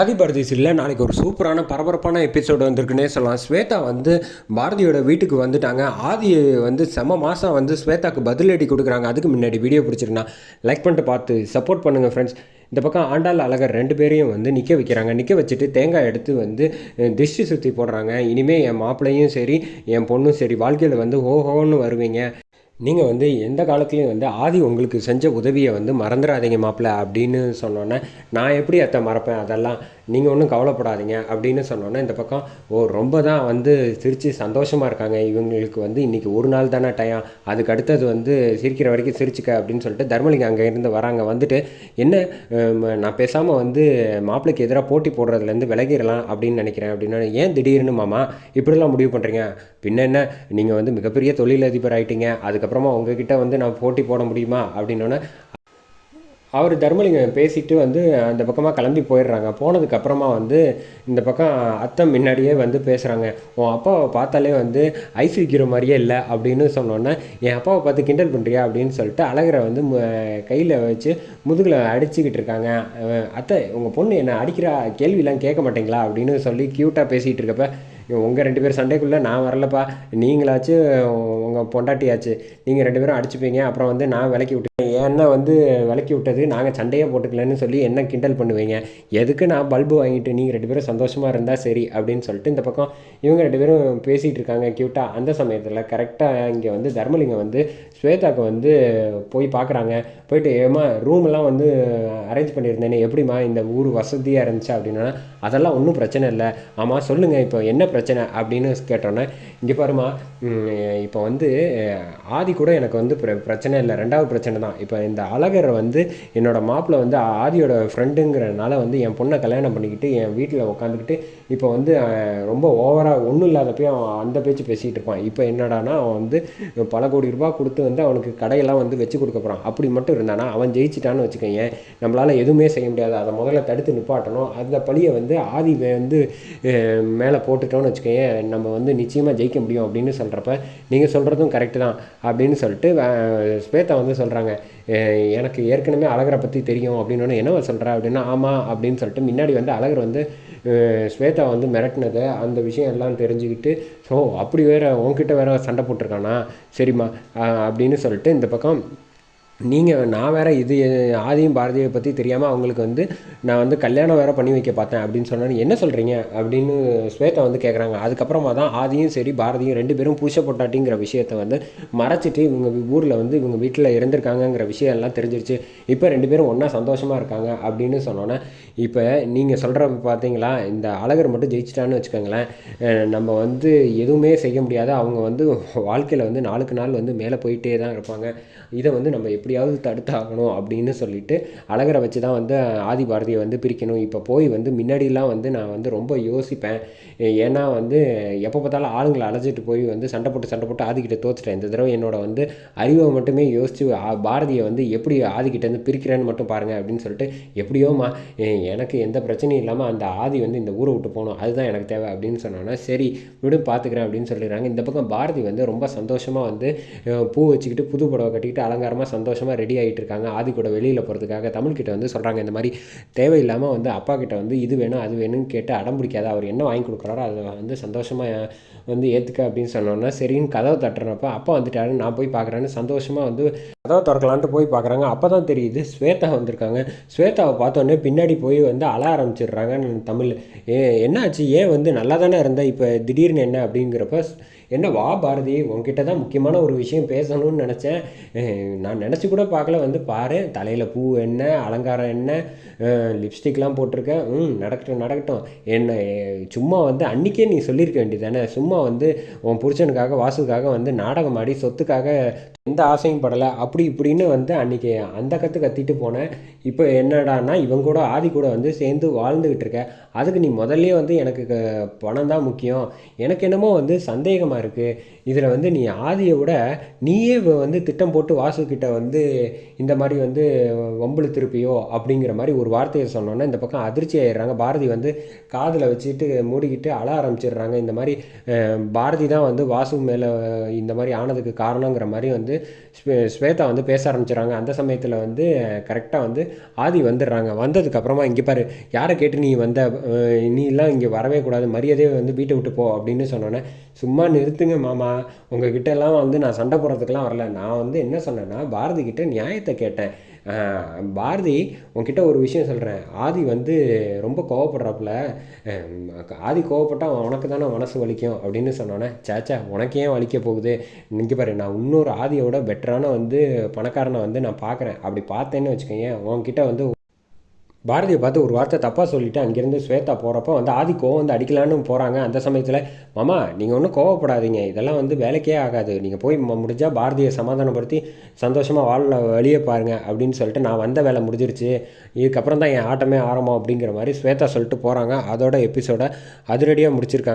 ஆதிபாரதி சீரியலில் நாளைக்கு ஒரு சூப்பரான பரபரப்பான எபிசோடு வந்திருக்குன்னே சொல்லலாம். ஸ்வேதா வந்து பாரதியோட வீட்டுக்கு வந்துட்டாங்க. ஆதி வந்து செம மாதம் வந்து ஸ்வேதாக்கு பதிலடி கொடுக்குறாங்க. அதுக்கு முன்னாடி வீடியோ பிடிச்சிருந்தா லைக் பண்ணிட்டு பார்த்து சப்போர்ட் பண்ணுங்கள் ஃப்ரெண்ட்ஸ் இந்த பக்கம் ஆண்டாள் அழகர் ரெண்டு பேரையும் வந்து நிற்க வைக்கிறாங்க. நிற்க வச்சுட்டு தேங்காய் எடுத்து வந்து திஷ்டி சுற்றி போடுறாங்க. இனிமேல் என் மாப்பிள்ளையும் சரி என் பொண்ணும் சரி வாழ்க்கையில் வந்து ஓஹோன்னு வருவீங்க. நீங்கள் வந்து எந்த காலத்துலேயும் வந்து ஆதி உங்களுக்கு செஞ்ச உதவியை வந்து மறந்துடாதீங்க மாப்பிள்ள அப்படின்னு சொன்னோன்னே நான் எப்படி அத்தை மறப்பேன்? அதெல்லாம் நீங்கள் ஒன்றும் கவலைப்படாதீங்க அப்படின்னு சொன்னோன்னே இந்த பக்கம் ஓ ரொம்ப தான் வந்து சிரித்து சந்தோஷமாக இருக்காங்க. இவங்களுக்கு வந்து இன்றைக்கி ஒரு நாள் தானே டயம் அதுக்கு அடுத்தது வந்து சிரிக்கிற வரைக்கும் சிரிச்சுக்க அப்படின்னு சொல்லிட்டு தர்மலிங்கம் அங்கேருந்து வராங்க. வந்துட்டு என்ன நான் பேசாமல் வந்து மாப்பிள்ளைக்கு எதிராக போட்டி போடுறதுலேருந்து விலகிடலாம் அப்படின்னு நினைக்கிறேன். அப்படின்னா ஏன் திடீர்னு மாமா இப்படிலாம் முடிவு பண்ணுறீங்க பின்ன என்ன நீங்கள் வந்து மிகப்பெரிய தொழிலதிபர் ஆகிட்டீங்க அதுக்கப்புறமா உங்ககிட்ட வந்து நான் போட்டி போட முடியுமா? அப்படின்னோன்னே அவர் தர்மலிங்கம் பேசிட்டு வந்து அந்த பக்கமாக கிளம்பி போயிடுறாங்க. போனதுக்கு அப்புறமா வந்து இந்த பக்கம் அத்தை முன்னாடியே வந்து பேசுகிறாங்க உன் அப்பாவை பார்த்தாலே வந்து ஐஸ் விற்கிற மாதிரியே இல்லை அப்படின்னு சொன்னோன்னே என் அப்பாவை பார்த்து கிண்டல் பண்ணுறியா அப்படின்னு சொல்லிட்டு அழகரை வந்து கையில் வச்சு முதுகில் அடிச்சுக்கிட்டு இருக்காங்க. அத்தை உங்கள் பொண்ணு என்ன அடிக்கிறா? கேள்விலாம் கேட்க மாட்டேங்களா? அப்படின்னு சொல்லி க்யூட்டாக பேசிகிட்டு இருக்கப்ப உங்கள் ரெண்டு பேர் சண்டைக்குள்ளே நான் வரலப்பா. நீங்களாச்சு உங்கள் பொண்டாட்டியாச்சு. நீங்கள் ரெண்டு பேரும் அடிச்சுப்பீங்க. அப்புறம் வந்து நான் விலக்கி விட்டுட்டேன் ஏன்னா வந்து விலக்கி விட்டது? நாங்கள் சண்டையே போட்டுக்கலன்னு சொல்லி என்ன கிண்டல் பண்ணுவீங்க? எதுக்கு நான் பல்பு வாங்கிட்டு நீங்கள் ரெண்டு பேரும் சந்தோஷமாக இருந்தால் சரி அப்படின்னு சொல்லிட்டு இந்த பக்கம் இவங்க ரெண்டு பேரும் பேசிகிட்டு இருக்காங்க க்யூட்டாக அந்த சமயத்தில் கரெக்டாக இங்கே வந்து தர்மலிங்கம் வந்து ஸ்வேதாக்கு வந்து போய் பார்க்குறாங்க போயிட்டு ஏமா ரூமெல்லாம் வந்து அரேஞ்ச் பண்ணியிருந்தேனே. எப்படிம்மா இந்த ஊர் வசதியாக இருந்துச்சு அப்படின்னா? அதெல்லாம் ஒன்றும் பிரச்சனை இல்லை. ஆமாம் சொல்லுங்கள் இப்போ என்ன பிரச்சனை அப்படின்னு கேட்டோன்னே இங்கே பாருமா இப்போ வந்து ஆதி கூட எனக்கு வந்து பிர- பிரச்சனை இல்லை. ரெண்டாவது பிரச்சனை தான். இப்போ இந்த அழகர் வந்து என்னோடய மாப்பிள்ளை வந்து ஆதியோட ஃப்ரெண்டுங்கிறனால வந்து என் பொண்ணை கல்யாணம் பண்ணிக்கிட்டு என் வீட்டில் உட்காந்துக்கிட்டு இப்போ வந்து ரொம்ப ஓவராக ஒன்றும் இல்லாதப்பயும் அவன் அந்த பேச்சு பேசிகிட்டு இருப்பான். இப்போ என்னடானா அவன் வந்து பல கோடி ரூபா கொடுத்து வந்து அவனுக்கு கடையெல்லாம் வந்து வச்சு கொடுக்க போகிறான் அப்படி மட்டும் இருந்தானா அவன் ஜெயிச்சிட்டான்னு வச்சுக்கோங்க நம்மளால் எதுவுமே செய்ய முடியாது. அதை முதல்ல தடுத்து நிப்பாட்டணும். அந்த பழியை வந்து ஆதி வந்து மேலே போட்டுட்டோம் போட்டுட்டோம்னு வச்சுக்கோங்க நம்ம வந்து நிச்சயமாக ஜெயிக்க முடியும் அப்படின்னு சொல்கிறப்ப நீங்கள் சொல்கிறதும் கரெக்டு தான் அப்படின்னு சொல்லிட்டு ஸ்வேதா வந்து சொல்கிறாங்க எனக்கு ஏற்கனவே அழகரை பற்றி தெரியும் அப்படின்னு என்ன சொல்கிற அப்படின்னா ஆமாம் அப்படின்னு சொல்லிட்டு முன்னாடி வந்து அழகர் வந்து ஸ்வேதா வந்து மிரட்டினது அந்த விஷயம் எல்லாம் தெரிஞ்சுக்கிட்டு ஸோ அப்படி வேறு உன்கிட்ட வேற சண்டை போட்டிருக்கானா? சரிம்மா அப்படின்னு சொல்லிட்டு இந்த பக்கம் நீங்கள் நான் வேறு இது ஆதியும் பாரதியை பற்றி தெரியாமல் அவங்களுக்கு வந்து நான் வந்து கல்யாணம் வேறு பண்ணி வைக்க பார்த்தேன் அப்படின்னு சொன்னோன்னு என்ன சொல்கிறீங்க அப்படின்னு ஸ்வேதா வந்து கேட்குறாங்க அதுக்கப்புறமா தான் ஆதியும் சரி பாரதியும் ரெண்டு பேரும் பூச பொட்டாட்டிங்கிற விஷயத்தை வந்து மறைச்சிட்டு இவங்க ஊரில் வந்து இவங்க வீட்டில் இருந்திருக்காங்கங்கிற விஷயம் எல்லாம் தெரிஞ்சிருச்சு. இப்போ ரெண்டு பேரும் ஒன்றா சந்தோஷமாக இருக்காங்க அப்படின்னு சொன்னோன்னே இப்போ நீங்கள் சொல்கிற பார்த்தீங்களா இந்த அழகர் மட்டும் ஜெயிச்சிட்டான்னு வச்சுக்கோங்களேன் நம்ம வந்து எதுவுமே செய்ய முடியாது. அவங்க வந்து வாழ்க்கையில் வந்து நாளுக்கு நாள் வந்து மேலே போயிட்டே தான் இருப்பாங்க. இதை வந்து நம்ம எப்படியாவது தடுத்தாகணும் அப்படின்னு சொல்லிட்டு அழகரை வச்சு தான் வந்து ஆதி பாரதியை வந்து பிரிக்கணும். இப்போ போய் வந்து முன்னாடிலாம் வந்து நான் வந்து ரொம்ப யோசிப்பேன். ஏன்னா வந்து எப்போ பார்த்தாலும் ஆளுங்களை அழைச்சிட்டு போய் வந்து சண்டை போட்டு சண்டை போட்டு ஆதிக்கிட்ட தோத்துட்டேன். இந்த தடவை என்னோட வந்து அறிவை மட்டுமே யோசித்து பாரதியை வந்து எப்படி ஆதிக்கிட்டேருந்து பிரிக்கிறேன்னு மட்டும் பாருங்கள் அப்படின்னு சொல்லிட்டு எப்படியோமா எனக்கு எந்த பிரச்சனையும் இல்லாமல் அந்த ஆதி வந்து இந்த ஊரை விட்டு போகணும். அதுதான் எனக்கு தேவை அப்படின்னு சொன்னோன்னா சரி விடு பார்த்துக்கிறேன் அப்படின்னு சொல்லிடுறாங்க. இந்த பக்கம் பாரதி வந்து ரொம்ப சந்தோஷமாக வந்து பூ வச்சுக்கிட்டு புது புடவை கட்டிக்கிட்டு அலங்காரமாக சந்தோஷம் சந்தோஷமாக ரெடி ஆகிட்டு இருக்காங்க ஆதி கூட வெளியில் போகிறதுக்காக தமிழ்கிட்ட வந்து சொல்கிறாங்க இந்த மாதிரி தேவையில்லாமல் வந்து அப்பா கிட்ட வந்து இது வேணும் அது வேணும்னு கேட்டு அடம் பிடிக்காத அவர் என்ன வாங்கி கொடுக்குறாரோ அதை வந்து சந்தோஷமாக வந்து ஏற்றுக்க அப்படின்னு சொன்னோன்னா சரின்னு கதவை தட்டுறப்ப அப்பா வந்துட்டாரு நான் போய் பார்க்குறேன்னு சந்தோஷமாக வந்து கதவை திறக்கலான்ட்டு போய் பார்க்குறாங்க அப்போ தான் தெரியுது ஸ்வேதா வந்திருக்காங்க. ஸ்வேதாவை பார்த்தோன்னே பின்னாடி போய் வந்து அழ ஆரம்பிச்சிடுறாங்க தமிழ். ஏ என்னாச்சு? ஏன் வந்து நல்லா தானே இருந்தேன் இப்போ திடீர்னு என்ன? அப்படிங்கிறப்ப என்ன வா பாரதி உங்ககிட்ட தான் முக்கியமான ஒரு விஷயம் பேசணும்னு நினச்சேன். நான் நினச்சி கூட பார்க்கல. வந்து பாரு தலையில் பூ என்ன அலங்காரம் என்ன லிப்ஸ்டிக்லாம் போட்டிருக்கேன். ம் நடக்கட்டும் நடக்கட்டும். என்ன சும்மா வந்து அன்றைக்கே நீ சொல்லியிருக்க வேண்டியதானே சும்மா வந்து உன் புருஷனுக்காக வாசுக்காக வந்து நாடகம் ஆடி சொத்துக்காக எந்த ஆசையும் படலை. அப்படி இப்படின்னு வந்து அன்றைக்கி அந்த கற்று கத்திட்டு போனேன். இப்போ என்னடான்னா இவங்க கூட ஆதி கூட வந்து சேர்ந்து வாழ்ந்துக்கிட்டு இருக்கேன். அதுக்கு நீ முதல்லே வந்து எனக்கு க- பணம் தான் முக்கியம். எனக்கு என்னமோ வந்து சந்தேகமாக இருக்குது இதில் வந்து நீ ஆதியை விட நீயே வந்து திட்டம் போட்டு வாசுக்கிட்ட வந்து இந்த மாதிரி வந்து வம்புழு திருப்பியோ அப்படிங்கிற மாதிரி ஒரு வார்த்தையை சொன்னோன்னே இந்த பக்கம் அதிர்ச்சி ஆயிடுறாங்க. பாரதி வந்து காதில் வச்சுட்டு மூடிக்கிட்டு அழ ஆரம்பிச்சிடுறாங்க. இந்த மாதிரி பாரதி தான் வந்து வாசு மேலே இந்த மாதிரி ஆனதுக்கு காரணங்கிற மாதிரி வந்து ஸ்வேதா வந்து பேச ஆரம்பிச்சிடுறாங்க அந்த சமயத்தில் வந்து கரெக்டாக வந்து ஆதி வந்துடுறாங்க. வந்ததுக்கப்புறமா இங்கே பாரு யாரை கேட்டு நீ வந்த நீலாம் நீ எல்லாம் இங்கே வரவே கூடாது மரியாதையே வந்து வீட்டை விட்டு போ அப்படின்னு சொன்னோன்னே சும்மா நிறுத்துங்க மாமா. உங்ககிட்டலாம் வந்து நான் சண்டை போடுறதுக்கெலாம் வரல. நான் வந்து என்ன சொன்னேன்னா பாரதி கிட்ட நியாயத்தை கேட்டேன். பாரதி உன்கிட்ட ஒரு விஷயம் சொல்கிறேன் ஆதி வந்து ரொம்ப கோவப்படுறாப்புல. ஆதி கோவப்பட்டால் உனக்கு தானே மனசு வலிக்கும் அப்படின்னு சொன்னோன்னே சேச்சா உனக்கு ஏன் வலிக்க போகுது? இங்கே பாரு நான் இன்னொரு ஆதியோட பெட்டரான வந்து பணக்காரனை வந்து நான் பார்க்குறேன் அப்படி பார்த்தேன்னு வச்சுக்கோங்க உன்கிட்ட வந்து பாரதியை பார்த்து ஒரு வார்த்தை தப்பாக சொல்லிவிட்டு அங்கேருந்து ஸ்வேதா போகிறப்போ வந்து ஆதி கோவம் வந்து அடிக்கலான்னு போகிறாங்க அந்த சமயத்தில் மாமா நீங்கள் ஒன்றும் கோவப்படாதீங்க. இதெல்லாம் வந்து வேலைக்கே ஆகாது. நீங்கள் போய் முடிஞ்சால் பாரதியை சமாதானப்படுத்தி சந்தோஷமாக வாழ வழியே பாருங்க அப்படின்னு சொல்லிட்டு நான் வந்த வேலை முடிஞ்சிருச்சு. இதுக்கப்புறம் தான் என் ஆட்டமே ஆரம்பம் அப்படிங்கிற மாதிரி ஸ்வேதா சொல்லிட்டு போகிறாங்க அதோட எபிசோடை அதிரடியாக முடிச்சிருக்காங்க.